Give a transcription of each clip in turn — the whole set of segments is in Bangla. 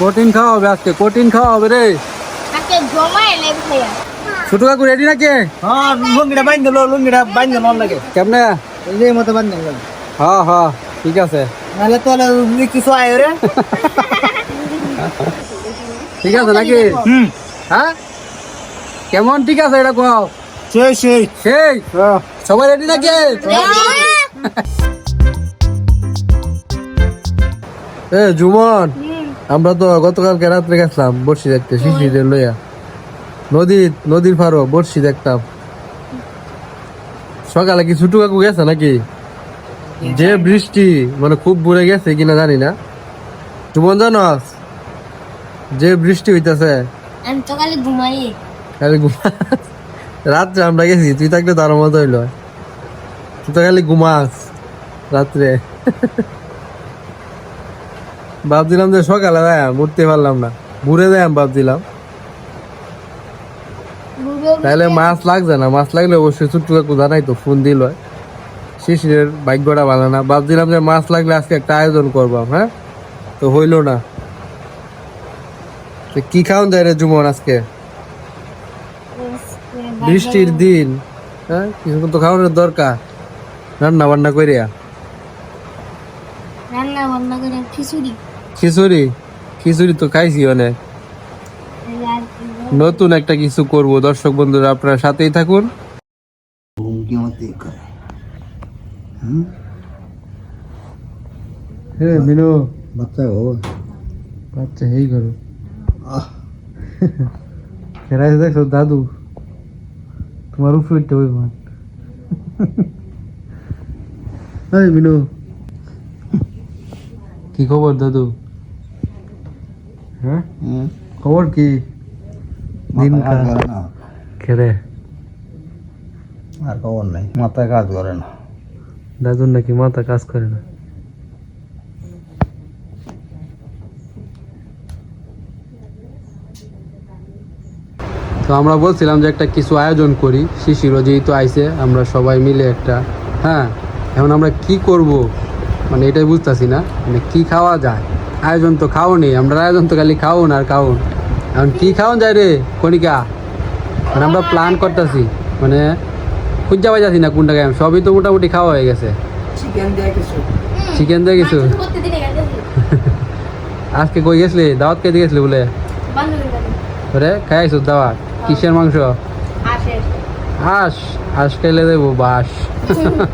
কঠিন খাওয়া হবে আজকে কঠিন খাওয়া হবে রে ছোট কাকু রেডি নাকি? হ্যাঁ লুঙ্গিটা বাইন দিল লুঙ্গিটা বাইন দিল লাগে। কেমনে? এই মতো বাইন দিল হ্যাঁ হ্যাঁ ঠিক আছে। নাহলে তো কিছু আয় রে ঠিক আছে নাকি? হুম। হ্যাঁ? কেমন ঠিক আছে এটা কও? সেই সেই। সেই? সবাই রেডি নাকি? এ জুমন আমরা তো গতকালকে রাত্রে গেছিলাম বর্ষি দেখতে শিশিরের লইয়া। নদীর নদীর ফারো বর্ষি দেখতাম। সকালে কি ছুটু কাকু গেছে নাকি? যে বৃষ্টি মানে খুব বুড়ে গেছে কিনা জানি না। জুমন জানস যে বৃষ্টি হইতাছে। আমি তো খালি ঘুমাই। খালি ঘুমা রাত্রে আমরা গেছি তুই থাকলে তার মতো হইল। তুই তো খালি ঘুমাস রাত্রে। ভাবছিলাম যে সকালে দেয় উঠতে পারলাম না। ঘুরে দেয় ভাবছিলাম। তাহলে মাছ লাগছে না মাছ লাগলে অবশ্যই ছোট্ট কাকু জানাই তো ফোন দিল। শিশিরের ভাগ্যটা ভালো না। ভাবছিলাম যে মাছ লাগলে আজকে একটা আয়োজন করবাম হ্যাঁ? তো হইল না। কি খাওয়ান যায় রে জুমন আজকে? বৃষ্টির দিন হ্যাঁ? কিছু তো খাওয়ানোর দরকার। রান্না বান্না করিয়া রান্না বান্না করে খিচুড়ি। খিচুড়ি? খিচুড়ি তো খাইছি অনেক। নতুন একটা কিছু করব দর্শক বন্ধুরা আপনারা সাথেই থাকুন। হে মিনু। বাচ্চা ও। বাচ্চা হেই করো। খেলাইছে দেখছ দাদু? তোমার উপরে উঠতে হইব। এই মিনু। কি খবর দাদু? হ্যাঁ? খবর কি? দিন খেলে? আর খবর নাই। মাথায় কাজ করে না। দাদুর নাকি মাথা কাজ করে না? তো আমরা বলছিলাম যে একটা কিছু আয়োজন করি। শিশিরও যেহেতু আইসে আমরা সবাই মিলে একটা হ্যাঁ? এখন আমরা কি করব? মানে এটাই বুঝতেছি না। মানে কি খাওয়া যায়? আয়োজন তো খাও নেই আমরা আয়োজন তো খালি খাওন আর খাওন। এখন কি খাওয়ান যায় রে কণিকা? মানে আমরা প্ল্যান করতেছি মানে খুঁজা পাইতাছি না কোনটা খাই সবই তো মোটামুটি খাওয়া হয়ে গেছে। চিকেন দিয়ে কিছু। চিকেন দিয়ে কিছু? করতে দিনে গেছে। আজকে কই গেছলি? দাওয়াত খেতে গেছলি বলে? ওরে খাই আইসো দাওয়াত? কিসের মাংস? আসে হাঁস? হাঁস খাইলে দেবো বাস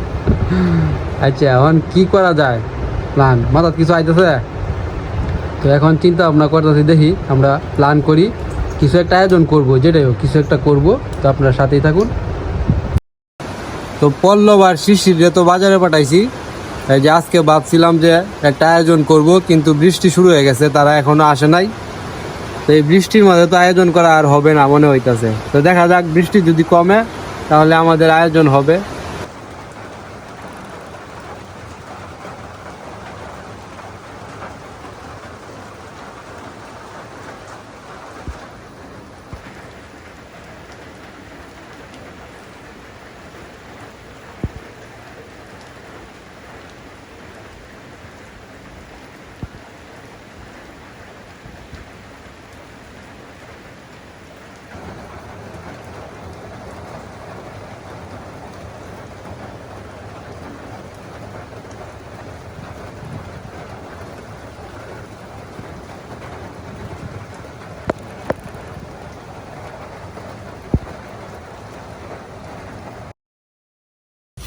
আচ্ছা এখন কি করা যায়? প্ল্যান মাথাত কিছু আইতেছে? তো এখন চিন্তা ভাবনা করতেছি, দেখি আমরা প্ল্যান করি, কিছু একটা আয়োজন করব, যেটাই হোক, কিছু একটা করব। তো আপনারা সাথেই থাকুন। তো পল্লব আর শিশিরে তো বাজারে পাঠাইছি, এই যে আজকে ভাবছিলাম যে একটা আয়োজন করব, কিন্তু বৃষ্টি শুরু হয়ে গেছে, তারা এখনও আসে নাই। তো এই বৃষ্টির মধ্যে তো আয়োজন করা আর হবে না, মনে হইতাছে। তো দেখা যাক, বৃষ্টি যদি কমে, তাহলে আমাদের আয়োজন হবে।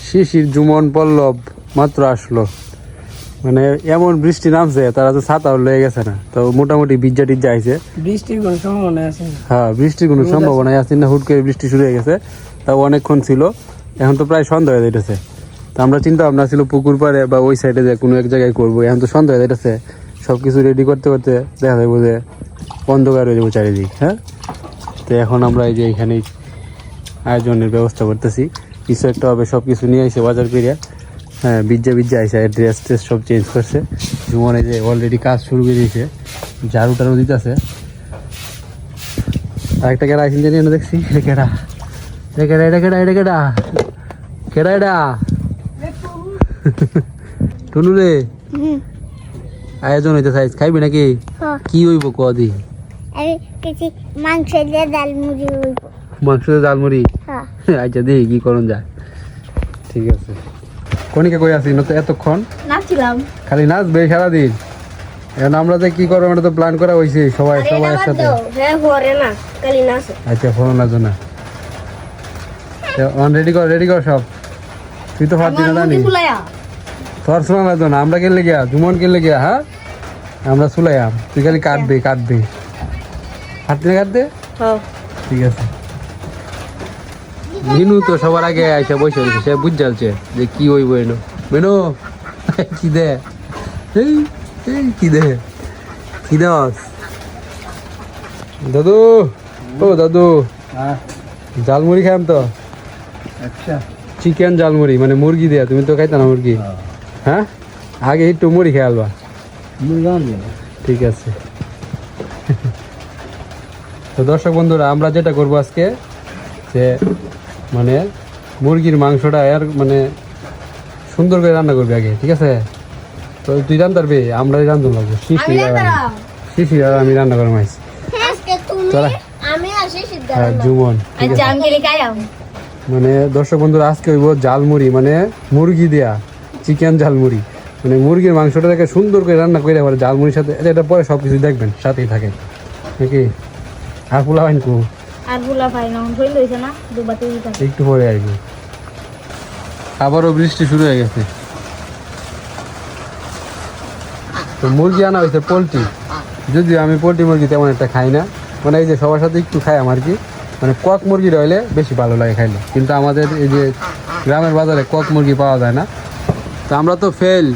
শিশির জুমন পল্লব মাত্র আসলো। মানে এমন বৃষ্টি নামছে তারা তো ছাতা লয়ে গেছে না। তো মোটামুটি বিজ্জা টিজ্জা আইছে। বৃষ্টির কোনো সম্ভাবনা আছে হ্যাঁ বৃষ্টির কোনো সম্ভাবনা আছে? না। হুট করে বৃষ্টি শুরু হয়ে গেছে তাও অনেকক্ষণ ছিল। এখন তো প্রায় সন্ধ্যা হয়ে যাইতেছে। তো আমরা চিন্তা ভাবনা ছিল পুকুর পাড়ে বা ওই সাইডে যে কোনো এক জায়গায় করব। এখন তো সন্ধ্যা হয়ে যাইতেছে। সব কিছু রেডি করতে করতে দেখা যাব যে অন্ধকার হয়ে যাব চারিদিক হ্যাঁ? তো এখন আমরা এই যে এখানেই আয়োজনের ব্যবস্থা করতেছি। কিছু একটা হবে সব কিছু নিয়ে আসে বাজার করিয়া হ্যাঁ বিজ্জা বিজ্জা আইসে ড্রেস ট্রেস সব চেঞ্জ করছে। জুমন এই যে অলরেডি কাজ শুরু করে দিয়েছে ঝাড়ু টাড়ু দিতেছে। আরেকটা কেডা আইসিন জানি না দেখছি এটা কেডা? এটা কেডা এটা কেডা এটা কেডা? কেডা এটা? টুনু রে? আয়োজন হইতে চাইছ খাইবি নাকি? হ্যাঁ। কি হইব কদি মাংস দিয়ে ডাল মুড়ি হইব। মাংস দিয়ে জালমুড়ি হ্যাঁ আচ্ছা দেখি কি করুন যায়। ঠিক আছে। কনিকে কই আছি না তো এতক্ষণ। নাচছিলাম। খালি নাচবে সারাদিন। এখন আমরা যে কি করব এটা তো প্ল্যান করা হয়েছে সবাই সবাই একসাথে হ্যাঁ আচ্ছা ফোন না অন রেডি কর রেডি কর সব। তুই তো পারছি না জানি তোর শোনা না আমরা কেলে গিয়া জুমন কেলে গিয়া হ্যাঁ? আমরা শুলাইয়াম তুই খালি কাটবি কাটবি হাঁটতে না কাটতে হ্যাঁ। ঠিক আছে। মিনু তো সবার আগে আইসা বসে রয়েছে সে বুঝ যাচ্ছে যে কি হইব এনো। মেনু কি দে? কি দে? কি দাস দাদু ও দাদু হ্যাঁ। জালমুড়ি খাইম তো। আচ্ছা। চিকেন জালমুড়ি মানে মুরগি দেয়া তুমি তো খাইতা না মুরগি? হ্যাঁ। আগে একটু মুড়ি খেয়ে আলবা। ঠিক আছে। তো দর্শক বন্ধুরা আমরা যেটা করব আজকে যে মানে মুরগির মাংসটা আর মানে সুন্দর করে রান্না করবি আগে ঠিক আছে? তো তুই রান্না পারবি আমরাই রান্ধুন লাগবো শিশি শিশি আর আমি রান্না করে মাইছি চলে। হ্যাঁ জুমন খাইলাম মানে দর্শক বন্ধুরা আজকে হইব জালমুড়ি মানে মুরগি দেয়া চিকেন জালমুড়ি মানে মুরগির মাংসটা দেখে সুন্দর করে রান্না করে পরে জালমুড়ির সাথে এটা- এটা পরে সব কিছু দেখবেন সাথেই থাকে নাকি? আর পোলা বাইন কু আর ভাই না না একটু পরে কি। আবারও বৃষ্টি শুরু হয়ে গেছে। তো মুরগি আনা হয়েছে পোলট্রি। যদিও আমি পোলট্রি মুরগি তেমন একটা খাই না। মানে এই যে সবার সাথে একটু খাই আমার কি। মানে কক মুরগি রইলে বেশি ভালো লাগে খাইলে। কিন্তু আমাদের এই যে গ্রামের বাজারে কক মুরগি পাওয়া যায় না। তো আমরা তো ফেল।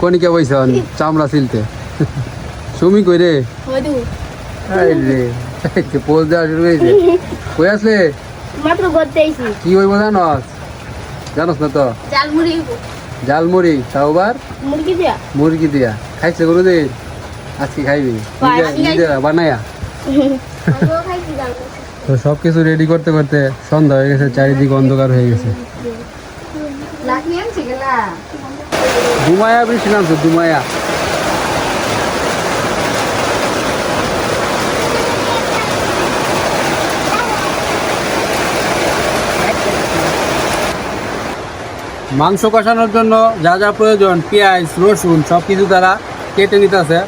কনিকা বইছে চামড়া সিলতে সুমি কই রে? হইদু রে পোজ দেওয়া শুরু হয়েছে কই আসলে? মাত্র আইছি। কি হইব জানস জানস না তো? চাল মুড়ি জালমুড়ি তাও আবার? মুরগি দিয়া? মুরগি দিয়া। খাইছে কোনোদিন আজকে খাইবি। বানায়া। তো সব কিছু রেডি করতে করতে সন্ধ্যা হয়ে গেছে চারিদিকে অন্ধকার হয়ে গেছে। দুমায়া বৃষ্টি নামছে দুমায়া মাংস কষানোর জন্য যা যা প্রয়োজন পেঁয়াজ রসুন সব কিছু তারা কেটে নিতেছে।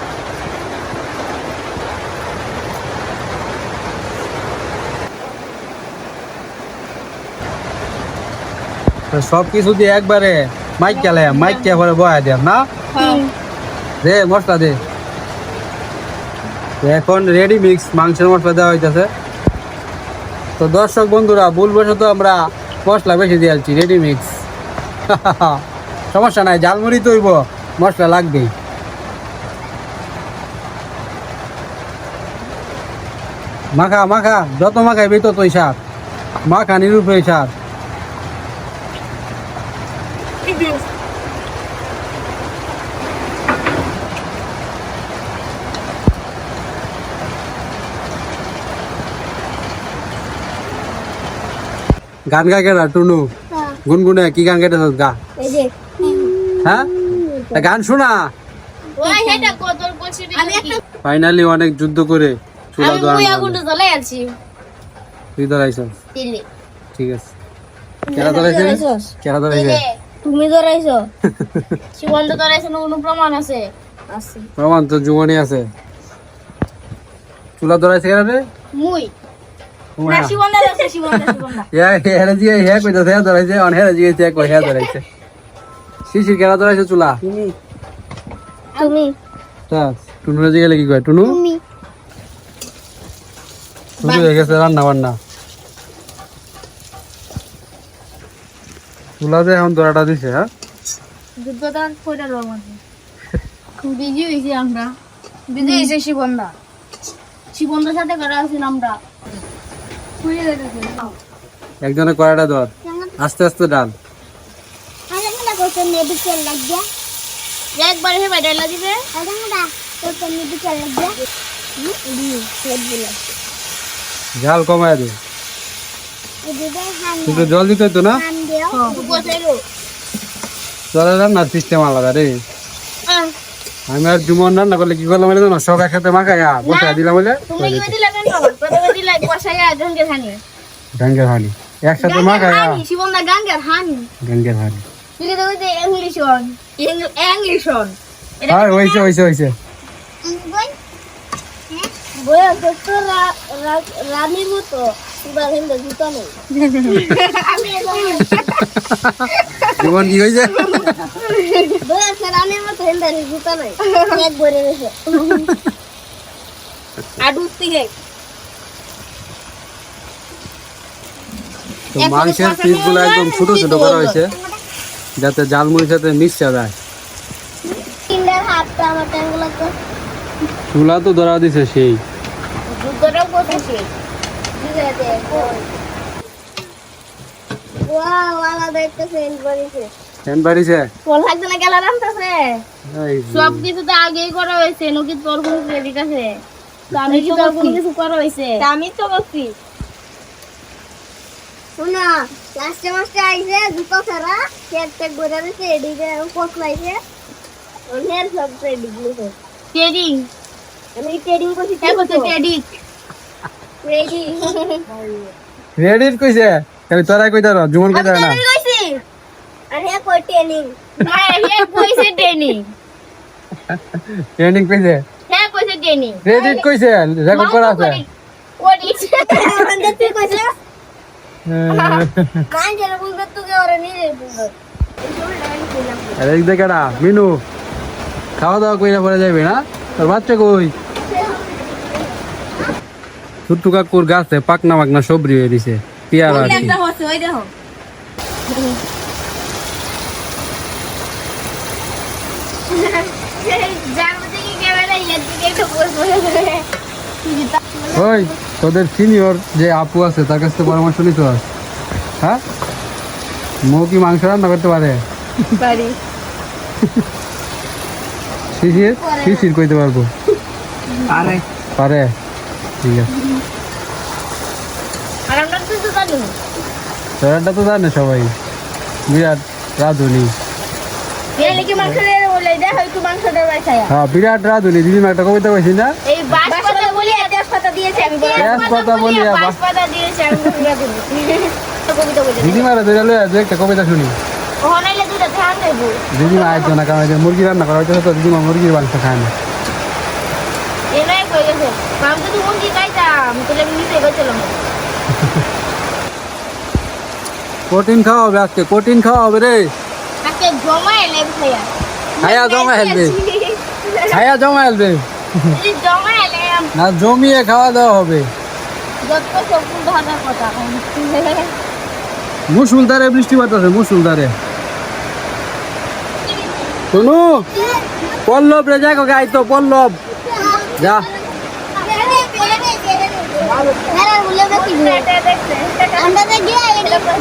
সব কিছু দিয়ে একবারে মাইক খেলে মাইক কে পরে বয়া দেন না? দে মশলা দে। এখন রেডি মিক্স মাংসের মশলা দেওয়া হইতেছে। তো দর্শক বন্ধুরা ভুলবশত আমরা মশলা বেশি দিয়েছি রেডি মিক্স সমস্যা নাই জালমুড়ি তৈব মশলা লাগবেই। মাখা মাখা, যত মাখাইবি ততই সার মাখা নিরূপে সার গান গা কেডা টুনু। গুনগুনে কি গান কেটে গা? হ্যাঁ? তা গান শোনা? ওই হেটা কত বলছি আমি একটা ফাইনালি অনেক যুদ্ধ করে চুলা তুই ধরাইছ ঠিক আছে। কেরা ধরাইছে? কেরা ধরাইছে? তুমি ধরাইছো? শিবন্ত ধরাইছো না কোনো প্রমাণ আছে? আছে প্রমাণ তো আছে। চুলা ধরাইছে কেন রে? মুই। শিশির ধরাইছে চুলা? তুমি। তা টুনুরে জিগে লাগি কয় টুনু? শুরু হয়ে গেছে রান্না বান্না। চুলা যে এখন ধরাটা দিছে হ্যাঁ? বিজি হইছি আমরা। বিজি হইছে শিবন্দা। শিবন্দার সাথে করা আছেন আমরা খুঁজে দেখেছি একজনে কড়াটা ধর আস্তে আস্তে ডাল। একবার হে বাইরে লা ঝাল কমায় দে। কিন্তু জল দিতে হইতো না? জলের রান্নার সিস্টেম আলাদা রে। আমি আর জুমন রান্না করলে কি করলাম সব একসাথে মাখাইয়া বসে দিলাম বলে। গঙ্গের হানি। একসাথে গঙ্গের মাখাইয়া হানি শিবন্দা গঙ্গের হানি। গাঙ্গের হানি। তুমি তো ওই ইংলিশ অন ইংলিশ অন হ্যাঁ হয়েছে হয়েছে হয়েছে। বইয়া দোস্ত রানীর মতো সুদা জুতো নেই। আমি জীবন কি হয়েছে? বইয়া সে রানীর মতো হিন্দু জুতো নেই এক বইরে গেছে আডু থেকে তো মাংসের পিসগুলো একদম ছোট ছোট করা হয়েছে যাতে জালমুড়ির সাথে মিশা যায়। চুলা তো ধরা দিছে সেই। তো আগেই করা হয়েছে কিছু। করা হয়েছে। আমি তো করছি শোনা লাস্টে মাস্টে আইছে ছাড়া চেক চেক করে দিছে এদিকে পোস্ট লাইছে অন্যের সব ট্রেডিংগুলো ট্রেডিং আমি ট্রেডিং করছি হ্যাঁ করছি ট্রেডিং ট্রেডিং ক্রেডিট কইছে? আমি তোরাই কইতার জুমন কইতার না। আমি কইছি। আরে কই ট্রেনিং না হ্যাঁ কইছে ট্রেনিং ট্রেনিং কইছে? হ্যাঁ কইছে ট্রেনিং ক্রেডিট কইছে রেকর্ড করা আছে করিস আমাদের তুই কইছে? এই দেখাটা মিনু খাওয়া দাওয়া কইরা পরে যাবে না? তোর বাচ্চা কই? ছোট্টু কাকুর গাছে পাকনা পাকনা সবরি হয়ে দিছে পেয়ারা দেখো। কি এর দিকে একটু বসবো ওই তোদের সিনিয়র যে আপু আছে তার কাছ থেকে পরামর্শ নিতে হয়। হ্যাঁ? মৌ কি মাংস রান্না করতে পারে? পারি। শিশির? শিশির কইতে পারব। আরে পারে? ঠিক আছে। তোরাটা তো জানে। সবাই। বিরাট রাধুনি। হ্যাঁ বিরাট রাধুনি একটা কবিতা কইছি না? এই পাতা বলি তেজ পাতা দিয়েছে আমি তেজপাতা বলি আর বাস বাস- পাতা দিয়েছে আমি কবিতা বলি দিদিমারা দুইটা লয়ে দু একটা কবিতা শুনি। ওখানে দুটো ধ্যান দেবো। দিদিমা একজন না কারণ মুরগি রান্না করা হইতেছে তো দিদিমা মুরগির মাংস খায় না। এনাই কই গেছে? আমি যদি মুরগি খাইতাম তাহলে আমি নিজে গেছিলাম প্রোটিন খাওয়া হবে আজকে প্রোটিন খাওয়া হবে রে। আজকে জমা এলে খাইয়া খায়া জমা হেলবে খায়া জমা হেলবে জমা না জমিয়ে খাওয়া দাওয়া হবে। মুসুলধারে বৃষ্টি পড়তেছে মুসুলধারে। শোনো পল্লব রে যাই গাই তো পল্লব। যা। আমরা তো গিয়ে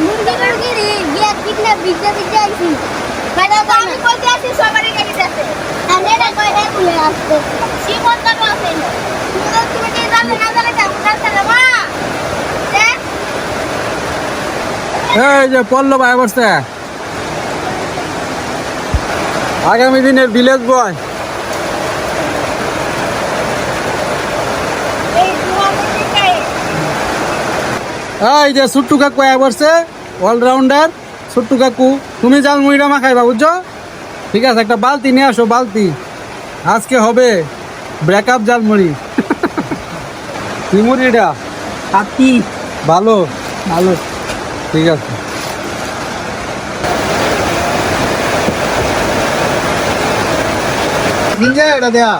মুরগি মুরগি গিয়ে কিনা বিজা বিজা আইছি। তো আমি কইতে আছি সবারই গাড়িতে আছে আমি না কই হে বলে আসতে জীবন তো আছে তুমি তুমি কি জানো না জানো তা জানতে না মা! দেখ। এই যে পল্লব আয় বসছে আগামী দিনের ভিলেজ বয় এই যে সুট্টু কাকু বসছে অলরাউন্ডার সুট্টু কাকু তুমি জাল মুড়িটা মাখাইবা বুঝছ? ঠিক আছে একটা বালতি নিয়ে আসো বালতি। আজকে হবে ব্রেকআপ জাল মুড়ি। কি মুড়িটা হাতি। ভালো ভালো ঠিক আছে। এটা দেয়া।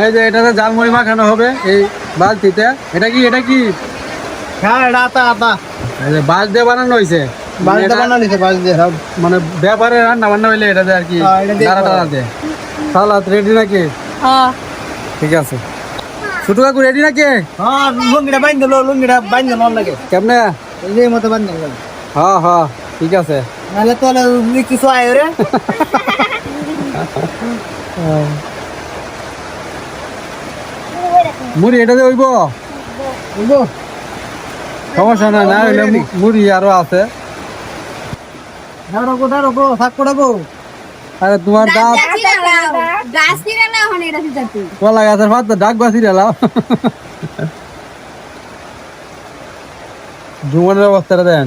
এই যে এটাতে জালমুড়ি মাখানো হবে এই বালতিতে। এটা কি এটা কি? হ্যাঁ এটা আতা আতা। বাঁশ দিয়ে বানানো হয়েছে বাড়িতে এটা- বানানো নিছে দিয়ে সব মানে ব্যাপারে রান্না বান্না হইলে এটাতে আর কি হ্যাঁ, দাঁড়া দাঁড়াতে সালাদ রেডি নাকি? হ্যাঁ। ঠিক আছে। ছোট কাকু রেডি নাকি? হ্যাঁ লুঙ্গিটা বাইন দিল লুঙ্গিটা বাইন দিল লাগে কেমনে? এই মতো বাইন দিল। হ্যাঁ হ্যাঁ ঠিক আছে। নাহলে তো কিছু আয় রে। মুড়ি এটাতে হইব? বুঝলো সমস্যা নাই না হইলে মুড়ি আরও আছে। ধারো গো ধারো গো থাক পড়াবো আরে তোমার গাছ না এটা কলা গাছের পাতা ডাক জুমনের অবস্থাটা দেন।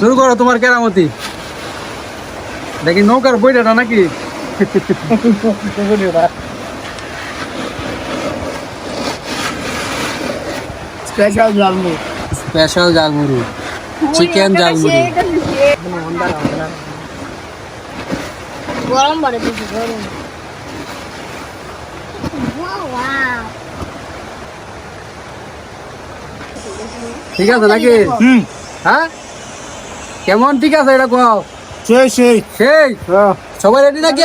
শুরু করো তোমার কেরামতি। দেখি নৌকার বইটা নাকি? স্পেশাল জালমু স্পেশাল জালমুড়ি চিকেন জালমুড়ি গরম বড় বেশি গরম। ঠিক আছে নাকি? হুম। হ্যাঁ? কেমন ঠিক আছে এটা কোয়াও সেই সেই। সেই? সবাই রেডি নাকি?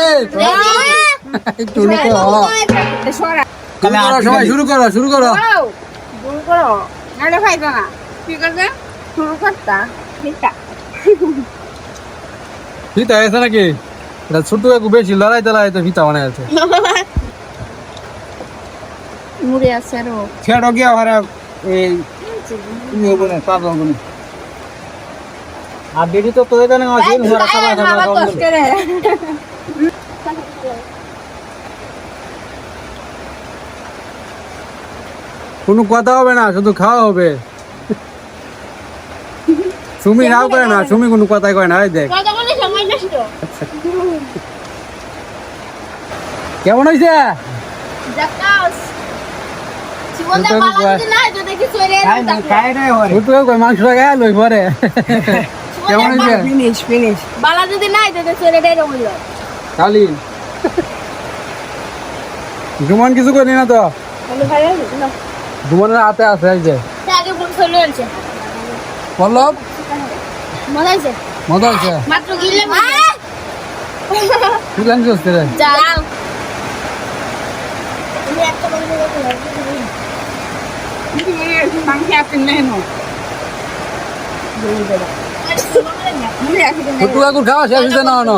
সরা শুরু করো সবাই শুরু করো শুরু করো। করো? নাহলে খাইতো না। ঠিক আছে শুরু করতা। ফিতা। হয়েছে নাকি? এটা ছোট একটু বেশি লড়াইতে লড়াইতে ফিতা বানাই আছে। মুড়ে আছে আরও। ছেড়ো গিয়া হারে এই নিয়ে বনে পাবো বনে আর দিদি তো তোদের জানে আছে ঘোরা খাবা খাবা কষ্ট রে কোনো কথা হবে না শুধু খাওয়া হবে। সুমি নাও করে না সুমি কোনো কথাই কয় না দেখ। কত বলে সময় নষ্ট। কেমন হয়েছে যদি কিছু রে না খাই না হরে ছোট কই মাংসটা গায়ে লই পরে কেমন হয়েছে ফিনিশ ফিনিশ বালা যদি নাই যদি চলে দেয় রইল খালি জুমান কিছু করি না তো? বলে ভাই না জুমানের হাতে আছে এই যে। আগে কোন চলে পল্লব? মজা হয়েছে? মজা হচ্ছে মাত্র গিলে হচ্ছে রে। যাও। কাকুর খাওয়া শেষ হয়েছে না না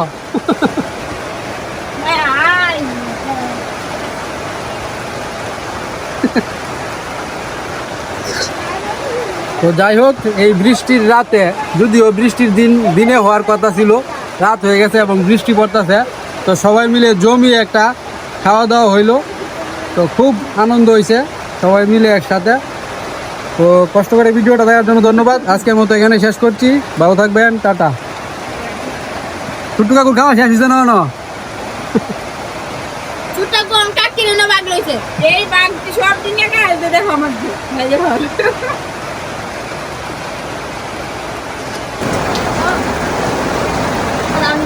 তো যাই হোক, এই বৃষ্টির রাতে, যদিও বৃষ্টির দিন, দিনে হওয়ার কথা ছিল, রাত হয়ে গেছে এবং বৃষ্টি পড়তেছে, তো সবাই মিলে জমি একটা খাওয়া দাওয়া হইল। তো খুব আনন্দ হয়েছে সবাই মিলে একসাথে। তো কষ্ট করে ভিডিওটা দেখার জন্য ধন্যবাদ। আজকের মতো এখানে শেষ করছি। ভালো থাকবেন, টাটা। টুটু কাকুর খাওয়া শেষ হয়েছে না না এই বাঘ সব দিন দেখো আমার এই যে ভালো আমি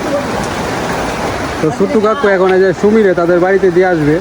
তো তো কাকু এখন এই যে সুমিরে তাদের বাড়িতে দিয়ে আসবে।